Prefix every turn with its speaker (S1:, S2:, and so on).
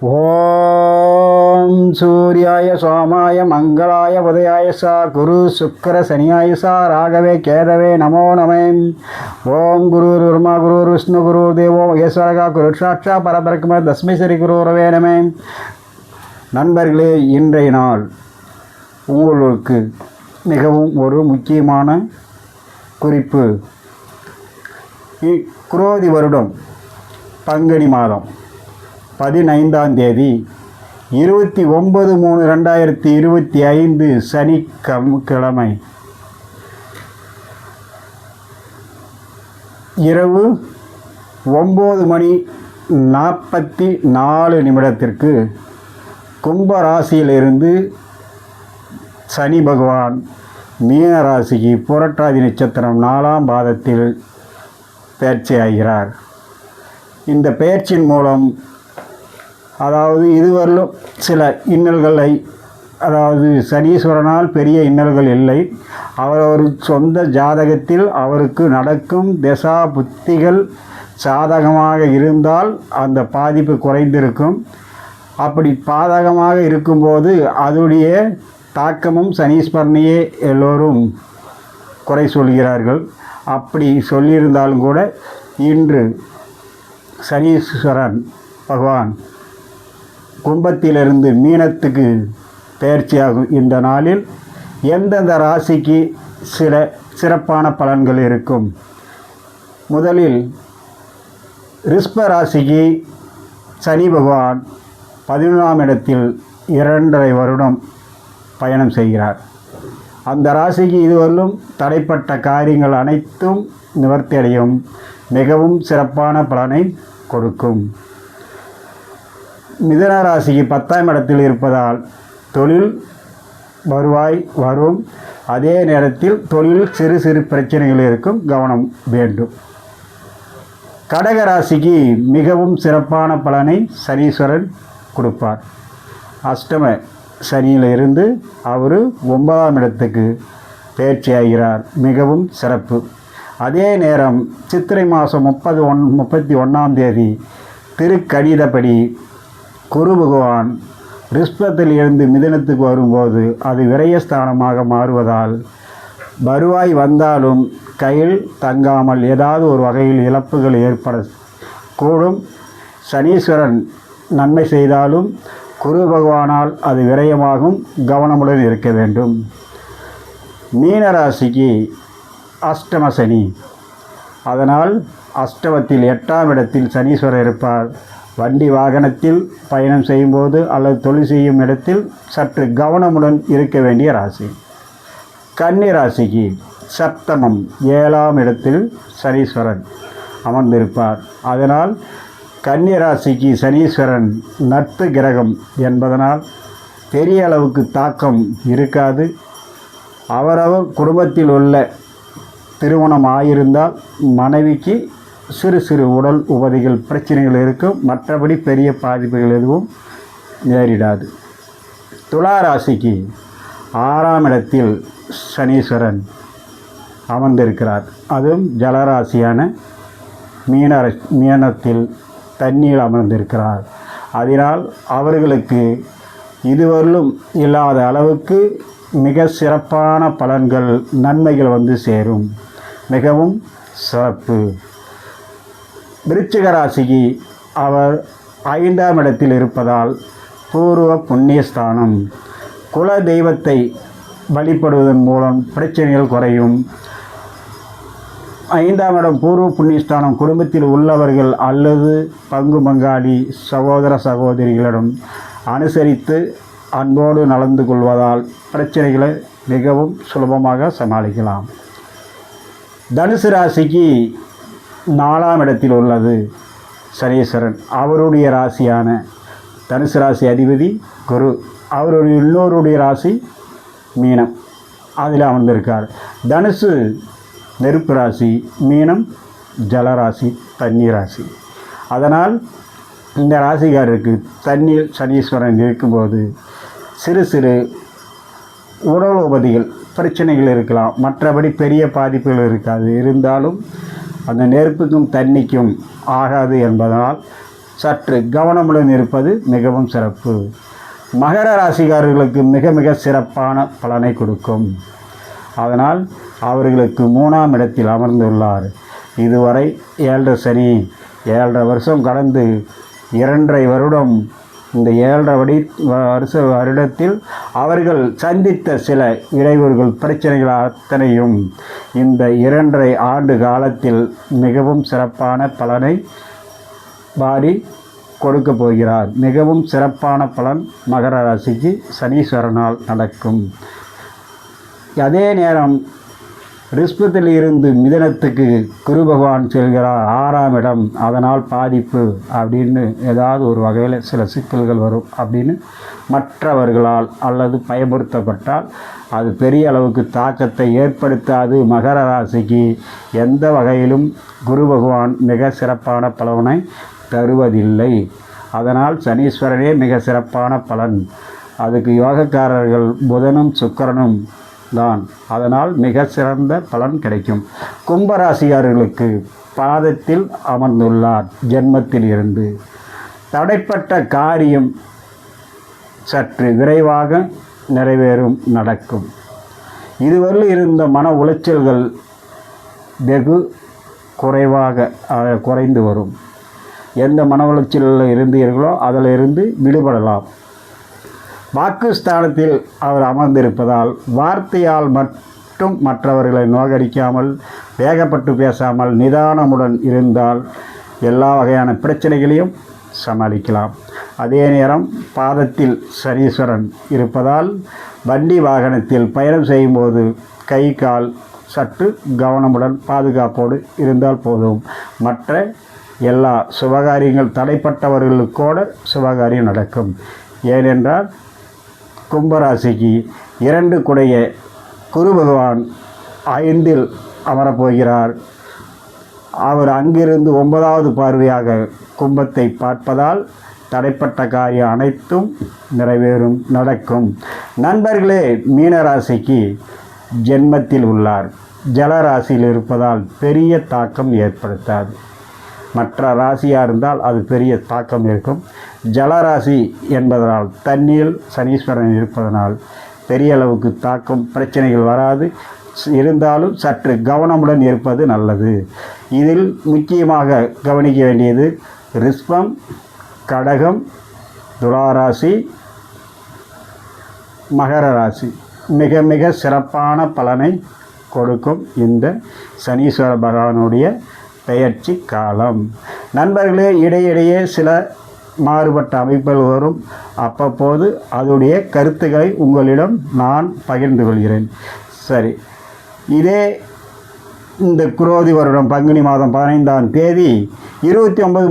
S1: ஓம் சூர்யாய சோமாய மங்களாய உதயாய சா குரு சுக்கர சனியாய சா ராகவே கேதவே நமோ நமே. ஓம் குரு பிரம்மா குரு விஷ்ணு குரு தேவோ மகேஸ்வரகா குரு சாட்சா பரபரக்கும தஸ்மி சரி குரு ரவே நமே. நண்பர்களே இன்றைய நாள் உங்களுக்கு மிகவும் ஒரு முக்கியமான குறிப்பு. இ- குரோதி வருடம் பங்குனி மாதம். பதினைந்தாம் தேதி இருபத்தி ஒன்பது மூணு ரெண்டாயிரத்தி இருபத்தி ஐந்து சனிக்கம் கிழமை. இரவு ஒம்பது மணி நாற்பத்தி நாலு நிமிடத்திற்கு கும்பராசியிலிருந்து சனி பகவான் மீனராசிக்கு புரட்டாதி நட்சத்திரம் நாலாம் பாதத்தில் பயிற்சியாகிறார். இந்த பயிற்சியின் மூலம் அதாவது இதுவரையிலும் சில இன்னல்களை அதாவது சனீஸ்வரனால் பெரிய இன்னல்கள் இல்லை. அவரவர் சொந்த ஜாதகத்தில் அவருக்கு நடக்கும் திசா புத்திகள் சாதகமாக இருந்தால் அந்த பாதிப்பு குறைந்திருக்கும். அப்படி பாதகமாக இருக்கும்போது அதனுடைய தாக்கமும் சனீஸ்வரனையே எல்லோரும் குறை சொல்கிறார்கள். அப்படி சொல்லியிருந்தாலும் கூட இன்று சனீஸ்வரன் பகவான் கும்பத்திலிருந்து மீனத்துக்கு பயிற்சியாகும் இந்த நாளில் எந்தெந்த ராசிக்கு சில சிறப்பான பலன்கள் இருக்கும்? முதலில் ரிஷ்ப ராசிக்கு சனி பகவான் பதினொன்றாம் இடத்தில் இரண்டரை வருடம் பயணம் செய்கிறார். அந்த ராசிக்கு இதுவரையிலும் தடைப்பட்ட காரியங்கள் அனைத்தும் நிவர்த்தி அடையும் மிகவும் சிறப்பான பலனை கொடுக்கும். மிதன ராசிக்கு பத்தாம் இடத்தில் இருப்பதால் தொழில் வருவாய் வரும். அதே நேரத்தில் தொழில் சிறு சிறு பிரச்சனைகள் இருக்கும். கவனம் வேண்டும். கடக ராசிக்கு மிகவும் சிறப்பான பலனை சனீஸ்வரன் கொடுப்பார். அஷ்டம சனியில் இருந்து அவர் ஒன்பதாம் இடத்துக்கு பேர்ச்சியாகிறார் மிகவும் சிறப்பு. அதே நேரம் சித்திரை மாதம் முப்பது ஒன் முப்பத்தி ஒன்றாம் தேதி திருக்கணிதப்படி குரு பகவான் ரிஷ்பத்தில் இருந்து மிதனத்துக்கு வரும்போது அது விரயஸ்தானமாக மாறுவதால் வருவாய் வந்தாலும் கையில் தங்காமல் ஏதாவது ஒரு வகையில் இழப்புகள் ஏற்பட கூடும் சனீஸ்வரன் நன்மை செய்தாலும் குரு பகவானால் அது விரயமாகும். கவனமுடன் இருக்க வேண்டும். மீனராசிக்கு அஷ்டம சனி. அதனால் அஷ்டமத்தில் எட்டாம் இடத்தில் சனீஸ்வரர் இருப்பார். வண்டி வாகனத்தில் பயணம் செய்யும்போது அல்லது தொழில் செய்யும் இடத்தில் சற்று கவனமுடன் இருக்க வேண்டிய ராசி. கன்னி ராசிக்கு சப்தமம் ஏழாம் இடத்தில் சனீஸ்வரன் அமர்ந்திருப்பார். அதனால் கன்னி ராசிக்கு சனீஸ்வரன் நட்பு கிரகம் என்பதனால் பெரிய அளவுக்கு தாக்கம் இருக்காது. அவரவர் குடும்பத்தில் உள்ள திருமணம் ஆயிருந்தால் மனைவிக்கு சிறு சிறு உடல் உபதிகள் பிரச்சனைகள் இருக்கும். மற்றபடி பெரிய பாதிப்புகள் எதுவும் நேரிடாது. துளாராசிக்கு ஆறாம் இடத்தில் சனீஸ்வரன் அமர்ந்திருக்கிறார். அதுவும் ஜலராசியான மீன மீனத்தில் தண்ணீர் அமர்ந்திருக்கிறார். அதனால் அவர்களுக்கு இதுவரையிலும் இல்லாத அளவுக்கு மிக சிறப்பான பலன்கள் நன்மைகள் வந்து சேரும். மிகவும் சிறப்பு. விருச்சிக ராசிக்கு அவர் ஐந்தாம் இடத்தில் இருப்பதால் பூர்வ புண்ணியஸ்தானம். குல தெய்வத்தை வழிபடுவதன் மூலம் பிரச்சனைகள் குறையும். ஐந்தாம் இடம் பூர்வ புண்ணியஸ்தானம். குடும்பத்தில் உள்ளவர்கள் அல்லது பங்கு பங்காளி சகோதர சகோதரிகளிடம் அனுசரித்து அன்போடு நடந்து கொள்வதால் பிரச்சனைகளை மிகவும் சுலபமாக சமாளிக்கலாம். தனுசு ராசிக்கு நாலாம் இடத்தில் உள்ளது சனீஸ்வரன் அவருடைய ராசியான தனுசு ராசி அதிபதி குரு. அவருடைய இன்னொருடைய ராசி மீனம். அதில் அமர்ந்திருக்கார். தனுசு நெருப்பு ராசி மீனம் ஜலராசி தண்ணீர் ராசி. அதனால் இந்த ராசிக்காரருக்கு தண்ணீர் சனீஸ்வரன் இருக்கும்போது சிறு சிறு உடல் உபதிகள் பிரச்சனைகள் இருக்கலாம். மற்றபடி பெரிய பாதிப்புகள் இருக்காது. இருந்தாலும் அந்த நெருப்புக்கும் தண்ணிக்கும் ஆகாது என்பதனால் சற்று கவனமுடன் இருப்பது மிகவும் சிறப்பு. மகர ராசிக்காரர்களுக்கு மிக மிக சிறப்பான பலனை கொடுக்கும். அதனால் அவர்களுக்கு மூணாம் இடத்தில் அமர்ந்துள்ளார். இதுவரை ஏழரை சனி ஏழரை வருஷம் கடந்து இரண்டரை வருடம் இந்த ஏழரை வடி வருஷ வருடத்தில் அவர்கள் சந்தித்த சில இடையூறுகள் பிரச்சனைகள் அத்தனையும் இந்த இரண்டரை ஆண்டு காலத்தில் மிகவும் சிறப்பான பலனை வாரி கொடுக்க போகிறார். மிகவும் சிறப்பான பலன் மகர ராசிக்கு சனீஸ்வரனால் நடக்கும். அதே நேரம் ரிஸ்பத்தில் இருந்து மிதனத்துக்கு குரு பகவான் செல்கிறார் ஆறாம் இடம் அதனால் பாதிப்பு அப்படின்னு ஏதாவது ஒரு வகையில் சில சிக்கல்கள் வரும் அப்படின்னு மற்றவர்களால் அல்லது பயமுறுத்தப்பட்டால் அது பெரிய அளவுக்கு தாக்கத்தை ஏற்படுத்தாது. மகர ராசிக்கு எந்த வகையிலும் குரு பகவான் மிக சிறப்பான பலனை தருவதில்லை. அதனால் சனீஸ்வரனே மிக சிறப்பான பலன். அதுக்கு யோகக்காரர்கள் புதனும் சுக்கரனும் தான். அதனால் மிக சிறந்த பலன் கிடைக்கும். கும்பராசியார்களுக்கு பாதத்தில் அமர்ந்துள்ளார். ஜென்மத்தில் இருந்து. தடைப்பட்ட காரியம் சற்று விரைவாக நிறைவேறும் நடக்கும். இதுவரை இருந்த மன உளைச்சல்கள் வெகு குறைவாக குறைந்து வரும். எந்த மன உளைச்சலில் இருந்தீர்களோ அதில் இருந்து விடுபடலாம். வாக்குஸ்தானத்தில் அவர் அமர்ந்திருப்பதால் வார்த்தையால் மட்டும் மற்றவர்களை நோகடிக்காமல் வேகப்பட்டு பேசாமல் நிதானமுடன் இருந்தால் எல்லா வகையான பிரச்சனைகளையும் சமாளிக்கலாம். அதே நேரம் பாதத்தில் சனீஸ்வரன் இருப்பதால் வண்டி வாகனத்தில் பயணம் செய்யும்போது கை கால் சற்று கவனமுடன் பாதுகாப்போடு இருந்தால் போதும். மற்ற எல்லா சுபகாரியங்கள் தடைப்பட்டவர்களுக்கூட சுபகாரியம் நடக்கும். ஏனென்றால் கும்பராசிக்கு இரண்டு குடைய குரு பகவான் ஐந்தில் அமரப்போகிறார். அவர் அங்கிருந்து ஒன்பதாவது பார்வையாக கும்பத்தை பார்ப்பதால் தடைப்பட்ட காரியம் அனைத்தும் நிறைவேறும் நடக்கும். நண்பர்களே மீனராசிக்கு ஜென்மத்தில் உள்ளார். ஜலராசியில் இருப்பதால் பெரிய தாக்கம் ஏற்படுத்தாது. மற்ற ராசியாக இருந்தால் அது பெரிய தாக்கம் இருக்கும் ஜலராசி என்பதனால் தண்ணீர் சனீஸ்வரன் இருப்பதனால் பெரிய அளவுக்கு தாக்கம் பிரச்சனைகள் வராது. இருந்தாலும் சற்று கவனமுடன் இருப்பது நல்லது. இதில் முக்கியமாக கவனிக்க வேண்டியது ரிஷ்பம் கடகம் துளாராசி மகர ராசி. மிக மிக சிறப்பான பலனை கொடுக்கும் இந்த சனீஸ்வர பகவானுடைய பெயர்ச்சி காலம். நண்பர்களே இடையிடையே சில மாறுபட்ட அமைப்புகள் வரும். அப்பப்போது அதனுடைய கருத்துக்களை உங்களிடம் நான் பகிர்ந்து கொள்கிறேன். சரி. இதே இந்த குரோதி வருடம் பங்குனி மாதம் பதினைந்தாம் தேதி இருபத்தி ஒன்பது